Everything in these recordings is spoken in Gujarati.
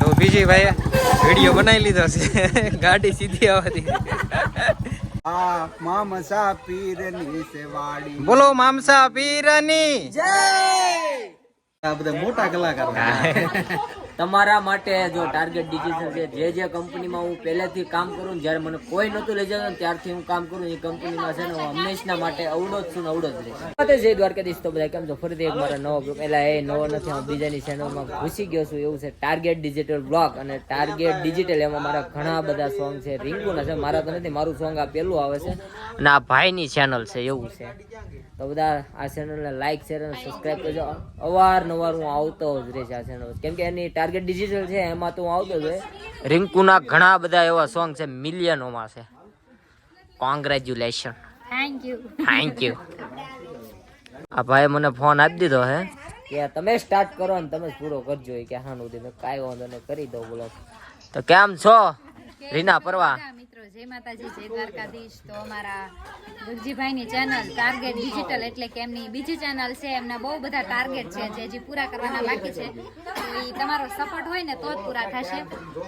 તો બીજી ભાઈ. વીડિયો બનાવી લીધો છે. ગાડી સીધી આવતી. આ મામસા પીરની જય બોલો મામસા પીરની. આ બધા મોટા કલાકાર. તમારા માટે જો ટાર્ગેટ ડિજિટલ છે, જે જે કંપનીમાં હું પહેલેથી કામ કરું જ્યારે મને કોઈ નહોતું લઈ જતું ત્યારથી હું કામ કરું એ કંપનીમાં છે ને હું હંમેશના માટે અવડો જ છું ને અવડો જ રહીશ જય દ્વારકાધીશ તો બધા કેમ છો? ફરીથી એક મારા નવો. એટલે એ નવો નથી, હું બીજાની ચેનલમાં ઘૂસી ગયો છું. એવું છે ટાર્ગેટ ડિજિટલ બ્લોગ અને ટાર્ગેટ ડિજિટલ એમાં મારા ઘણા બધા સોંગ છે. રિંકુના છે, મારા તો નથી, મારું સોંગ આ પહેલું આવે છે. અને આ ભાઈની ચેનલ છે, એવું છે. તો બધા આ ચેનલને લાઈક શેર અને સબસ્ક્રાઈબ કરજો. અવારનવાર હું આવતો જ રહીશ આ ચેનલ કેમ કે એની ટાર્ગેટ ડિજિટલ છે એમાં તો હું આવતો હોય. રિંકુના ઘણા બધા એવા સોંગ છે મિલિયનોમાં છે. Congratulation thank you thank you આ ભાઈ મને ફોન આપી દીધો હે. કે તમે સ્ટાર્ટ કરો ને તમે પૂરો કરજો એ કે હા સુધી મેં કાંઈ વાંધો નહીં કરી દઉં બોલો. તો કેમ છો? રીના પરવા મિત્રો જય માતાજી જય દ્વારકાધીશ. તો અમારા ગગજીભાઈની ચેનલ ટાર્ગેટ ડિજિટલ એટલે કે એમની બીજી ચેનલ છે. એમના બહુ બધા ટાર્ગેટ છે જે હજી પૂરા કરવાના બાકી છે. તો એ તમારો સપોર્ટ હોય ને તો જ પૂરા થશે.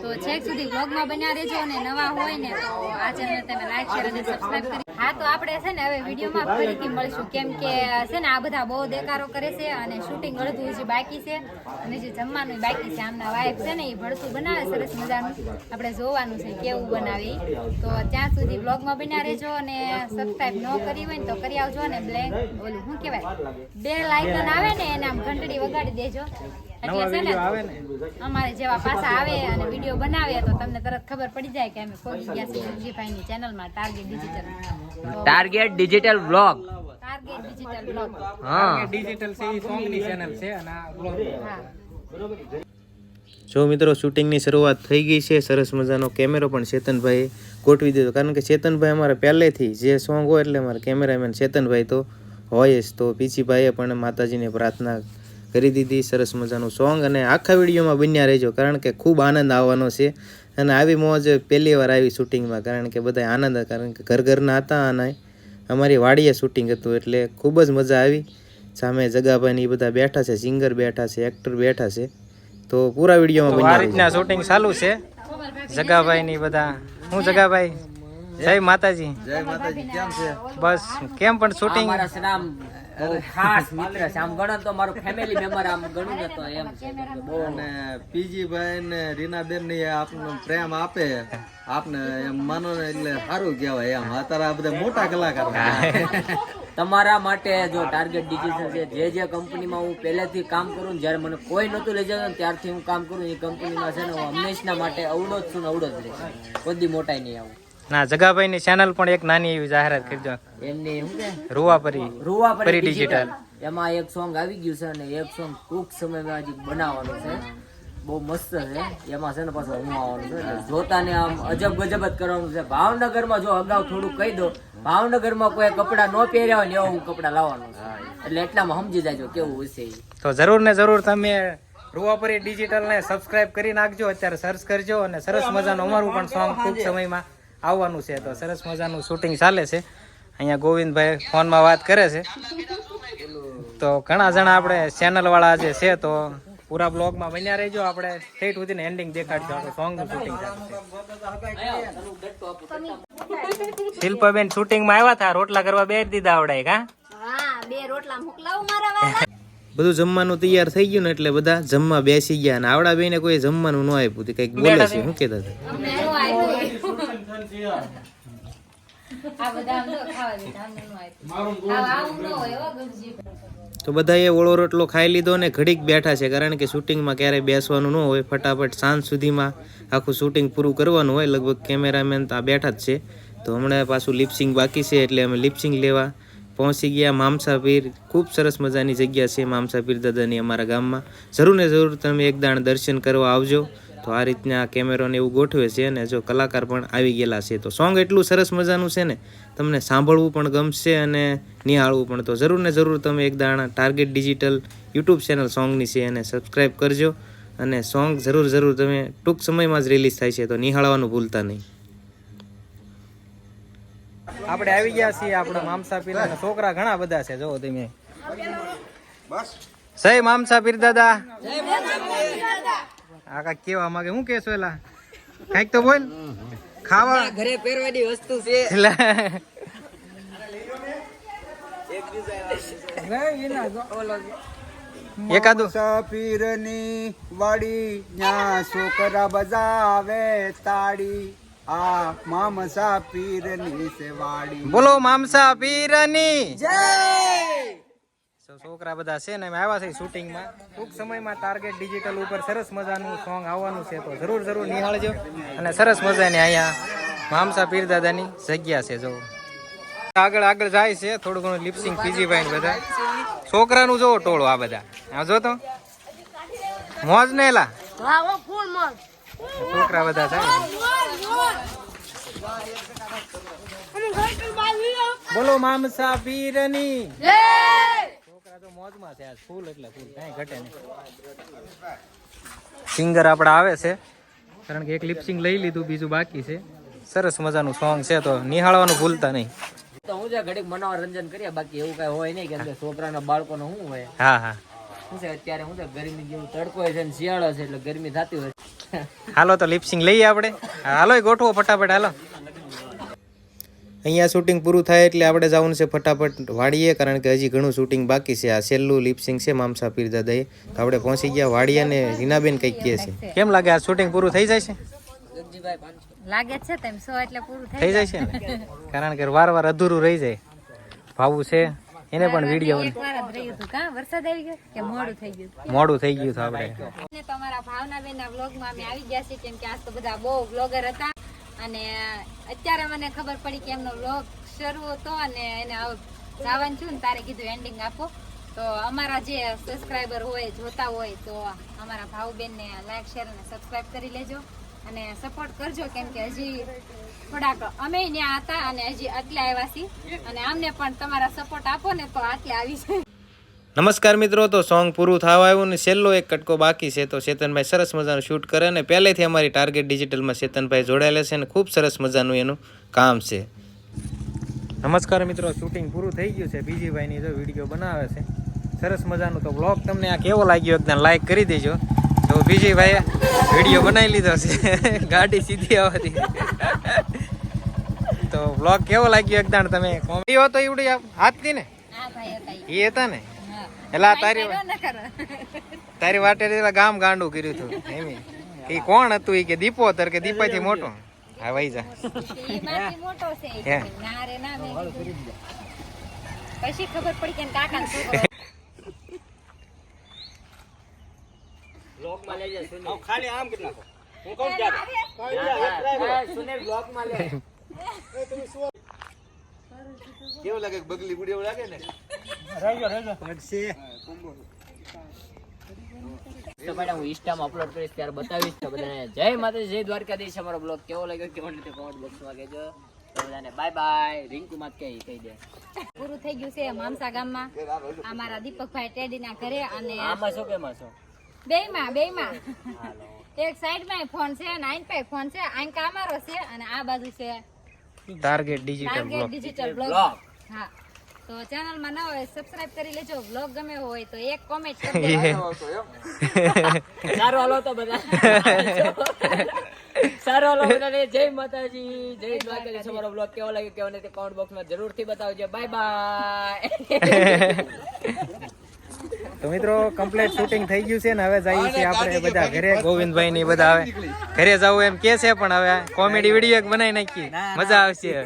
તો છેક સુધી બ્લોગમાં બન્યા રહેજો અને નવા હોય ને તો આ ચેનલ તમે લાઈક શેર અને સબસ્ક્રાઇબ કરી હા તો આપણે છે ને હવે વિડીયોમાં ફરીથી મળશું. કેમ કે છે ને આ બધા બહુ દેકારો કરે છે અને શૂટિંગ અડધું જે બાકી છે અને જે જમવાનું બાકી છે આમના વાઈફ છે ને એ ભળતું બનાવે સરસ મજાનું. આપણે જોવાનું છે કેવું બનાવે તો ત્યાં સુધી બ્લોગમાં બન્યા રહેજો અને સબસ્ક્રાઈબ ન કરી હોય ને તો કરી આવજો અને બ્લેક ઓલું શું કહેવાય? બે લાઇકન આવે ને એને આમ ઘંટડી વગાડી દેજો. એટલે છે ને અમારે જેવા પાછા આવે અને વીડિયો બનાવે તો તમને તરત ખબર પડી જાય કે અમે પહોંચી ગયા છીએ ગગજીભાઈની ચેનલમાં target digital target digital blog target હા. ડિજિટલ સોંગની ચેનલ છે અને આ બ્લોગ જો મિત્રો શૂટિંગની શરૂઆત થઈ ગઈ છે સરસ મજાનો કેમેરો પણ ચેતનભાઈએ ગોઠવી દીધો. કારણ કે ચેતનભાઈ અમારે પહેલેથી જે સોંગ હોય એટલે અમારે કેમેરામેન ચેતનભાઈ તો હોય જ. તો પીછીભાઈએ પણ માતાજીને પ્રાર્થના કરી દીધી સરસ મજાનું સોંગ. અને આખા વિડીયોમાં બન્યા રહેજો કારણ કે ખૂબ આનંદ આવવાનો છે. અને આવી મોજ પહેલી વાર આવી શૂટિંગમાં કારણ કે બધા આનંદ કારણ કે ઘર ઘરના હતા અને અમારી વાડીએ શૂટિંગ હતું એટલે ખૂબ જ મજા આવી. સામે જગાભાઈ એ બધા બેઠા છે સિંગર બેઠા છે એક્ટર બેઠા છે. તો પૂરા વિડીયોમાં બન્યા રહેજો. રીતના શૂટિંગ ચાલુ છે. જગાભાઈ ની બધા. હું જગાભાઈ? જય માતાજી. જય માતાજી કેમ છે? બસ કેમ પણ શૂટિંગ? ખાસ મિત્ર છે. આમ ગણો તો મારું ફેમિલી મેમ્બર આમ ગણું ને તો એમ. બહુ અને પીજીભાઈ ને રીનાબેન ને આપનો પ્રેમ આપે. આપને એમ માનો ને એટલે સારું કહેવાય એમ. અત્યારે આ બધા મોટા કલાકાર તમારા માટે જો ટાર્ગેટ ડિજિટલ છે જે જે કંપનીમાં હું પહેલેથી કામ કરું ને જ્યારે મને કોઈ નહોતું લઈ જતું ત્યારથી હું કામ કરું એ કંપનીમાં છે ને હું હંમેશના માટે અવડો જ છું ને અવડો જ રહીશ. કોઈ મોટાઈ નહીં આવું. ના જગાભાઈ ની ચેનલ પણ એક નાની એવી જાહેરાત કરજો. એમની શું કે રૂવા પરી પરી ડિજિટલ એમાં એક સોંગ આવી ગયું છે અને એક સોંગ ટૂંક સમયમાં હજી બનાવવાનું છે. બહુ મસ્ત છે. એમાં છે ને પાછો હું આવવાનું છે જોતાને આમ અજબ ગજબ જ કરવાનું છે. ભાવનગરમાં જો અગાઉ થોડું કહી દો ભાવનગરમાં કોઈ કપડાં ન પહેર્યા હોય ને એવા હું કપડાં લાવવાનું છે. એટલે એટલામાં સમજી જાજો કેવું હશે તો જરૂર ને જરૂર તમે રૂવાપરી ડિજિટલ ને સબસ્ક્રાઇબ કરી નાખજો. અત્યારે સર્ચ કરજો અને સરસ મજાનું અમારું પણ સોંગ ટૂંક સમયમાં આવવાનું છે તો સરસ મજાનું શૂટિંગ ચાલે છે. અહીંયા ગોવિંદભાઈ ફોનમાં વાત કરે છે. તો ઘણા જણા આપણે ચેનલવાળા જે છે તો પૂરા બ્લોગમાં બન્યા રહેજો. આપણે ઠેઠ સુધીને એન્ડિંગ દેખાડજો. આપણે સોંગનું શૂટિંગ શિલ્પાબેન શૂટિંગમાં આવ્યા હતા રોટલા કરવા બેસી દીધા આવડે કા? હા બે રોટલા મોકલાવું મારા વાળા બધું જમવાનું તૈયાર થઈ ગયું ને એટલે બધા જમવા બેસી ગયા અને આવડા બેને કોઈ જમવાનું ન આપ્યું. તે કંઈક બોલે છે શું કેતા હતા? અમને છે તો બધાએ ઓળો રોટલો ખાઈ લીધો ને ઘડીક બેઠા છે કારણ કે શૂટિંગમાં ક્યારેય બેસવાનું ન હોય. ફટાફટ સાંજ સુધીમાં આખું શૂટિંગ પૂરું કરવાનું હોય. લગભગ કેમેરામેન તો આ બેઠા જ છે. તો હમણાં પાછું લિપસિંગ બાકી છે એટલે અમે લિપસિંગ લેવા પહોંચી ગયા. મામસાપીર ખૂબ સરસ મજાની જગ્યા છે મામસાપીર દાદાની અમારા ગામમાં. જરૂર ને જરૂર તમે એક દાણ દર્શન કરવા આવજો. તો આ રીતના કેમેરોને એવું ગોઠવે છે અને જો કલાકાર પણ આવી ગયેલા છે તો સોંગ એટલું સરસ મજાનું છે ને તમને સાંભળવું પણ ગમશે અને નિહાળવું પણ. તો જરૂર ને જરૂર તમે એક દાણા ટાર્ગેટ ડિજિટલ યુટ્યુબ ચેનલ સોંગની છે એને સબસ્ક્રાઈબ કરજો અને સોંગ જરૂર જરૂર તમે ટૂંક સમયમાં જ રિલીઝ થાય છે તો નિહાળવાનું ભૂલતા નહીં. આપણે આવી ગયા છીએ આપણે મામસા પીલા છોકરા ઘણા બધા છે જો તમે. સહી મામસા પીર દાદા. આ કાંઈક કેવા માંગે? હું કેશો એલા? કાંઈક તો બોલ. ખાવા. ઘરે પહેરવાની વસ્તુ છે. એકાદું. મુસાફીરની વાડી ન્યા છોકરા બજાવે તાળી. આ મા પીરની છે વાડી. બોલો મામસા પીરની So, છોકરા બધા છે ને અમે આવ્યા છે શૂટિંગમાં. ટૂંક સમયમાં ટાર્ગેટ ડિજિટલ ઉપર સરસ મજાનું સોંગ આવવાનું છે તો જરૂર જરૂર નિહાળજો. અને સરસ મજાની અહીંયા મામસા પીર દાદાની જગ્યા છે જો આગળ આગળ જાય છે. થોડું ઘણું લિપસિંગ પીજીભાઈ બધા. છોકરાનું જોવો ટોળો આ બધા. આ જો તો. મોજ ને એલા. છોકરા બધા થાય બોલો મામસા પીરની. તો મોજમાં છે આજ ફૂલ એટલે ફૂલ કાંઈ ઘટે નહીં. સિંગર આપણા આવે છે. કારણ કે એક લિપસિંગ લઈ લીધું બીજું બાકી છે. સરસ મજાનું સોંગ છે તો નિહાળવાનું ભૂલતા નહીં. તો હું જે ઘડીક મનોરંજન કરીએ બાકી એવું કઈ હોય નહીં કે છોકરાના બાળકોનો શું હોય. હા હા. શું છે અત્યારે શું છે ગરમી જેવું તડકો હોય છે ને શિયાળો છે એટલે ગરમી થતી હોય હાલો તો લિપસિંગ લઈએ આપણે. હાલો ગોઠવો ફટાફટ હાલો. અહીંયા શૂટિંગ પૂરું થાય એટલે આપણે જવાનું છે ફટાફટ વાડીએ કારણ કે હજી ઘણું શૂટિંગ બાકી છે. આ છેલ્લું લિપસિંગ છે મામસા પીરદાદાએ તો આપણે પહોંચી ગયા વાડીએ ને રીનાબેન કંઈક કહે છે. કેમ લાગે આ શૂટિંગ પૂરું થઈ જાય છે? લાગે છે તેમ સો એટલે પૂરું થઈ જાય છે ને? કારણ કે વાર વાર અધૂરું રહી જાય. ભાવું છે. એને પણ વીડિયો વરસાદ આવી ગયો કે મોડું થઈ ગયું મોડું થઈ ગયું આપણે. તમારા ભાવનાબેન ના વ્લોગમાં અમે આવી ગયા છીએ કેમ કે આજ તો બધા બહુ વ્લોગર હતા. અને અત્યારે મને ખબર પડી કે એમનો વ્લોગ શરૂ હતો અને એને જવાનું છું ને તારે કીધું એન્ડિંગ આપો. તો અમારા જે સબસ્ક્રાઈબર હોય, જોતા હોય, તો અમારા ભાઉબેનને લાઈક શેર અને સબસ્ક્રાઈબ કરી લેજો. અને સપોર્ટ કરજો કેમ કે હજી થોડાક અમે ત્યાં હતા અને હજી આટલે આવ્યા છીએ. અને અમને પણ તમારા સપોર્ટ આપો ને તો આટલે આવી છે નમસ્કાર મિત્રો તો સોંગ પૂરું થવા આવ્યું ને છેલ્લો એક કટકો બાકી છે. તો ચેતનભાઈ સરસ મજાનું શૂટ કરે અને પહેલેથી અમારી ટાર્ગેટ ડિજિટલમાં ચેતનભાઈ જોડાયેલા છે અને ખૂબ સરસ મજાનું એનું કામ છે. નમસ્કાર મિત્રો શૂટિંગ પૂરું થઈ ગયું છે. બીજીભાઈની જો વીડિયો બનાવે છે. સરસ મજાનું તો બ્લોગ તમને આ કેવો લાગ્યો એકદમ લાઈક કરી દેજો. તો બીજીભાઈએ વીડિયો બનાવી લીધો છે. ગાડી સીધી આવતી. તો બ્લોગ કેવો લાગ્યો એકદમ તમે? કોમેડી હતો એવડી હાથની ને. એ હતા ને? એલા તારી મારી ન કરો. તારી વાટે ગામ ગાંડું કર્યું હતું. એમ. એ કોણ હતું? એ કે દીપો તર કે દીપાથી મોટો? હા ભાઈ જા. મોટો છે. ઈ હે? કે ના રે ના પછી ખબર પડી કે કાકા ખાલી આમ નાખો. હા, હા, સુનિલ બ્લોગમાં લે કેવું લાગે? બગલી ગુડી એવું લાગે ને? તો મેડમ હું ઇન્સ્ટામાં અપલોડ કરીશ ત્યારે બતાવીશ તો બધાને. જય માતાજી જય દ્વારકાધીશ અમારો બ્લોગ કેવો લાગ્યો? કે મને કોમેન્ટ બોક્સમાં કહેજો. તો બધાને બાય બાય રિંકુ માત કહી કહી દે. પૂરું થઈ ગયું છે મામસા ગામમાં. અમારા દીપકભાઈ ટેડીના ઘરે અને આમાં શું કેમાં છો બેયમાં બેયમાં. એક સાઈડમાં ફોન છે અને આઈન પાસે ફોન છે. આઈન કામારો છે અને આ બાજુ છે target digital blog digital blog. હા. તો ચેનલમાં ન હોય સબસ્ક્રાઇબ કરી લેજો. બ્લોગ ગમે હોય તો એક કોમેન્ટ કરી દેજો સારું હાલો તો બધા. સારો હાલો બધાને. જય માતાજી. જય દ્વારકાધીશ. તમારો બ્લોગ કેવો લાગ્યો કેવો નથી કોમેન્ટ બોક્સમાં જરૂરથી બતાવજો. બાય બાય તો મિત્રો કમ્પ્લીટ શૂટિંગ થઈ ગયું છે ને હવે જઈએ છીએ આપણે બધા ઘરે. ગોવિંદભાઈ ની બધા હવે ઘરે જવું એમ કે છે પણ હવે કોમેડી વીડિયો બનાવી નાખી મજા આવશે.